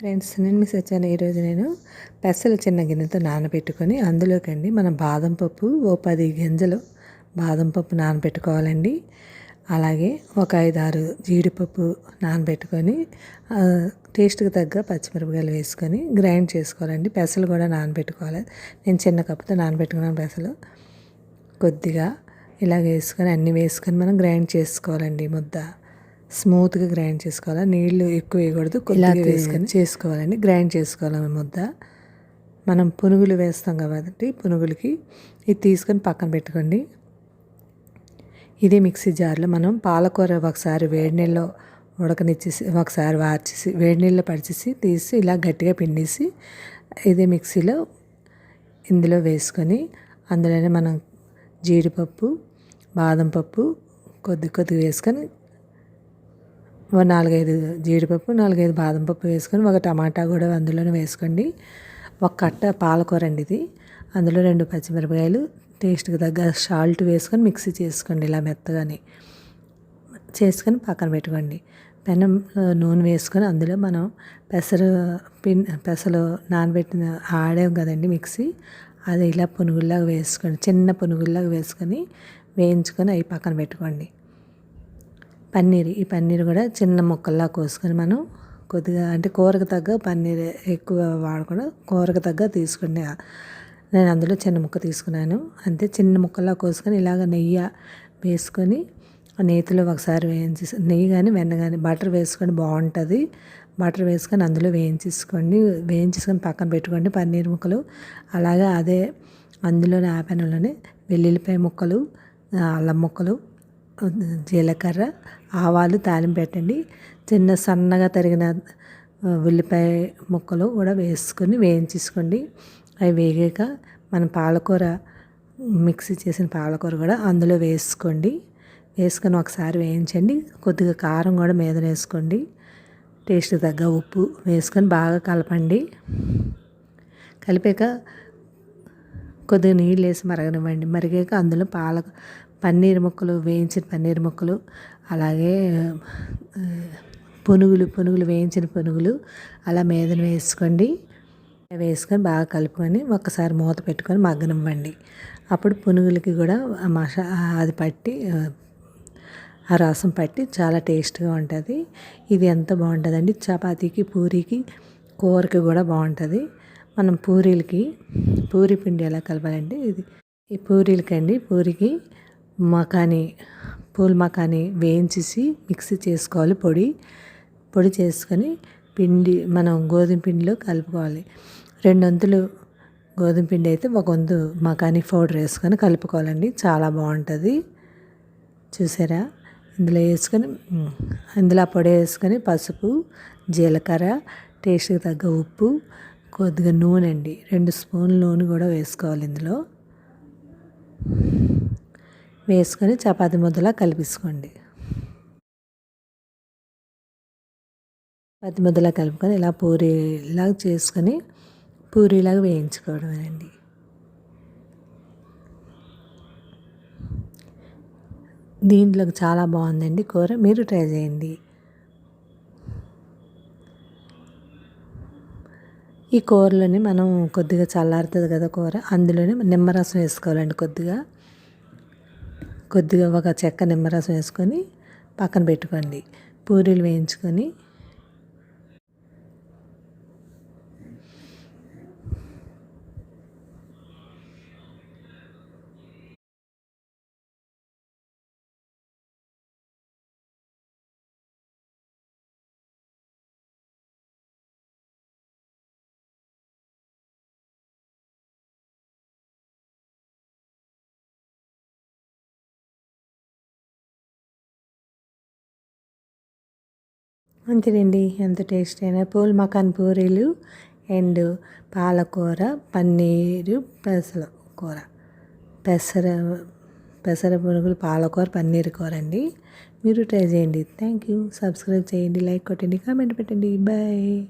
Friends నేను miss వచ్చాను ఈరోజు నేను పెసలు చిన్న గిన్నెతో నానబెట్టుకొని అందులోకండి మనం బాదం పప్పు ఓ పది గింజలు బాదం పప్పు నానబెట్టుకోవాలండి. అలాగే ఒక ఐదు ఆరు జీడిపప్పు నానబెట్టుకొని టేస్ట్కి తగ్గ పచ్చిమిరపకాయలు వేసుకొని గ్రైండ్ చేసుకోవాలండి. పెసలు కూడా నానబెట్టుకోవాలి. నేను చిన్న కప్పుతో నానబెట్టుకున్నాను పెసలు. కొద్దిగా ఇలాగ వేసుకొని అన్నీ వేసుకొని మనం గ్రైండ్ చేసుకోవాలండి ముద్ద. స్మూత్గా గ్రైండ్ చేసుకోవాలి? నీళ్ళు ఎక్కువ వేయకూడదు. కొద్దిగా వేసుకొని చేసుకోవాలండి. గ్రైండ్ చేసుకోవాలి ముద్ద. మనం పునుగులు వేస్తాం కాబట్టి పునుగులకి ఇది తీసుకొని పక్కన పెట్టుకోండి. ఇది మిక్సీ జార్లో మనం పాలకూర ఒకసారి వేడి నీళ్ళలో ఉడకనిచ్చేసి ఒకసారి వార్చేసి వేడి నీళ్ళు పడిచేసి తీసి ఇలా గట్టిగా పిండేసి ఇదే మిక్సీలో ఇందులో వేసుకొని అందులోనే మనం జీడిపప్పు బాదం పప్పు కొద్ది కొద్దిగా వేసుకొని నాలుగైదు జీడిపప్పు నాలుగైదు బాదం పప్పు వేసుకొని ఒక టమాటా కూడా అందులోనే వేసుకోండి. ఒక కట్ట పాలకూర అండి ఇది. అందులో రెండు పచ్చిమిరపకాయలు టేస్ట్కి తగ్గ సాల్ట్ వేసుకొని మిక్సీ చేసుకోండి ఇలా మెత్తగానే. చేసుకొని పక్కన పెట్టుకోండి. పెనం నూనె వేసుకొని అందులో మనం పెసరు పిన్ పెసలు నానబెట్టిన ఆడాం కదండి మిక్సీ అది ఇలా పునుగుల్లాగా వేసుకోండి. చిన్న పునుగుల్లాగా వేసుకొని వేయించుకొని అవి పక్కన పెట్టుకోండి. పన్నీర్ ఈ పన్నీర్ కూడా చిన్న ముక్కల్లా కోసుకొని మనం కొద్దిగా అంటే కూరకు తగ్గ పన్నీర్ ఎక్కువ వాడకుండా కూరకు తగ్గ తీసుకునే నేను అందులో చిన్న ముక్క తీసుకున్నాను. అంతే చిన్న ముక్కల్లా కోసుకొని ఇలాగ నెయ్యి వేసుకొని నేతిలో ఒకసారి వేయించి నెయ్యి కానీ వెన్న కానీ బటర్ వేసుకొని బాగుంటుంది. బటర్ వేసుకొని అందులో వేయించేసుకోండి. వేయించేసుకొని పక్కన పెట్టుకోండి పన్నీర్ ముక్కలు. అలాగే అదే అందులోనే ఆ పెనంలోనే వెల్లుల్లిపాయ ముక్కలు అల్లం ముక్కలు జీలకర్ర ఆవాలు తాలింపు పెట్టండి. చిన్న సన్నగా తరిగిన ఉల్లిపాయ ముక్కలు కూడా వేసుకొని వేయించేసుకోండి. అవి వేగాక మనం పాలకూర మిక్సీ చేసిన పాలకూర కూడా అందులో వేసుకోండి. వేసుకొని ఒకసారి వేయించండి. కొద్దిగా కారం కూడా మీద వేసుకోండి. టేస్ట్ తగ్గ ఉప్పు వేసుకొని బాగా కలపండి. కలిపాక కొద్దిగా నీళ్ళు వేసి మరగనివ్వండి. మరిగాక అందులో పాల పన్నీర్ ముక్కలు వేయించిన పన్నీర్ ముక్కలు అలాగే పునుగులు పునుగులు వేయించిన పునుగులు అలా మీదన వేసుకోండి. వేసుకొని బాగా కలుపుకొని ఒక్కసారి మూత పెట్టుకొని మగ్గనివ్వండి అప్పుడు పునుగులకి కూడా మసా అది పట్టి ఆ రసం పట్టి చాలా టేస్ట్గా ఉంటుంది. ఇది ఎంత బాగుంటుందండి? చపాతీకి పూరీకి కూరకి కూడా బాగుంటుంది. మనం పూరీలకి పూరి పిండి ఎలా కలపాలంటే ఇది ఈ పూరీలకండి పూరికి మకాని పూల్ మకాని వేయించేసి మిక్సీ చేసుకోవాలి పొడి. పొడి చేసుకొని పిండి మనం గోధుమ పిండిలో కలుపుకోవాలి. రెండు వంతులు గోధుమ పిండి అయితే ఒక వంతు మకాని పౌడర్ వేసుకొని కలుపుకోవాలండి. చాలా బాగుంటుంది. చూసారా? ఇందులో వేసుకొని ఇందులో పొడి వేసుకొని పసుపు జీలకర్ర టేస్ట్కి తగ్గ ఉప్పు కొద్దిగా నూనె అండి రెండు స్పూన్ల నూనె కూడా వేసుకోవాలి ఇందులో. వేసుకొని చపాతి ముద్దలా కలిపించుకోండి పత్తి ముద్దలా కలుపుకొని ఇలా పూరీలాగా చేసుకొని పూరీలాగా వేయించుకోవడమేనండి. దీంట్లోకి చాలా బాగుందండి కూర. మీరు ట్రై చేయండి. ఈ కూరలోని మనం కొద్దిగా చల్లారుతుంది కదా కూర. అందులోనే నిమ్మరసం వేసుకోవాలండి కొద్దిగా. కొద్దిగా ఒక చెక్క నిమ్మరసం వేసుకొని పక్కన పెట్టుకోండి. పూరీలు వేయించుకొని అంతేనండి. ఎంత టేస్ట్ అయినా పూల్ మకాన్ పూరీలు అండ్ పాలకూర పన్నీరు పెసర కూర. పెసర పెసర పునుగులు పాలకూర పన్నీర్ కూర అండి. మీరు ట్రై చేయండి. Thank you. సబ్స్క్రైబ్ చేయండి లైక్ కొట్టండి కామెంట్ పెట్టండి. బాయ్.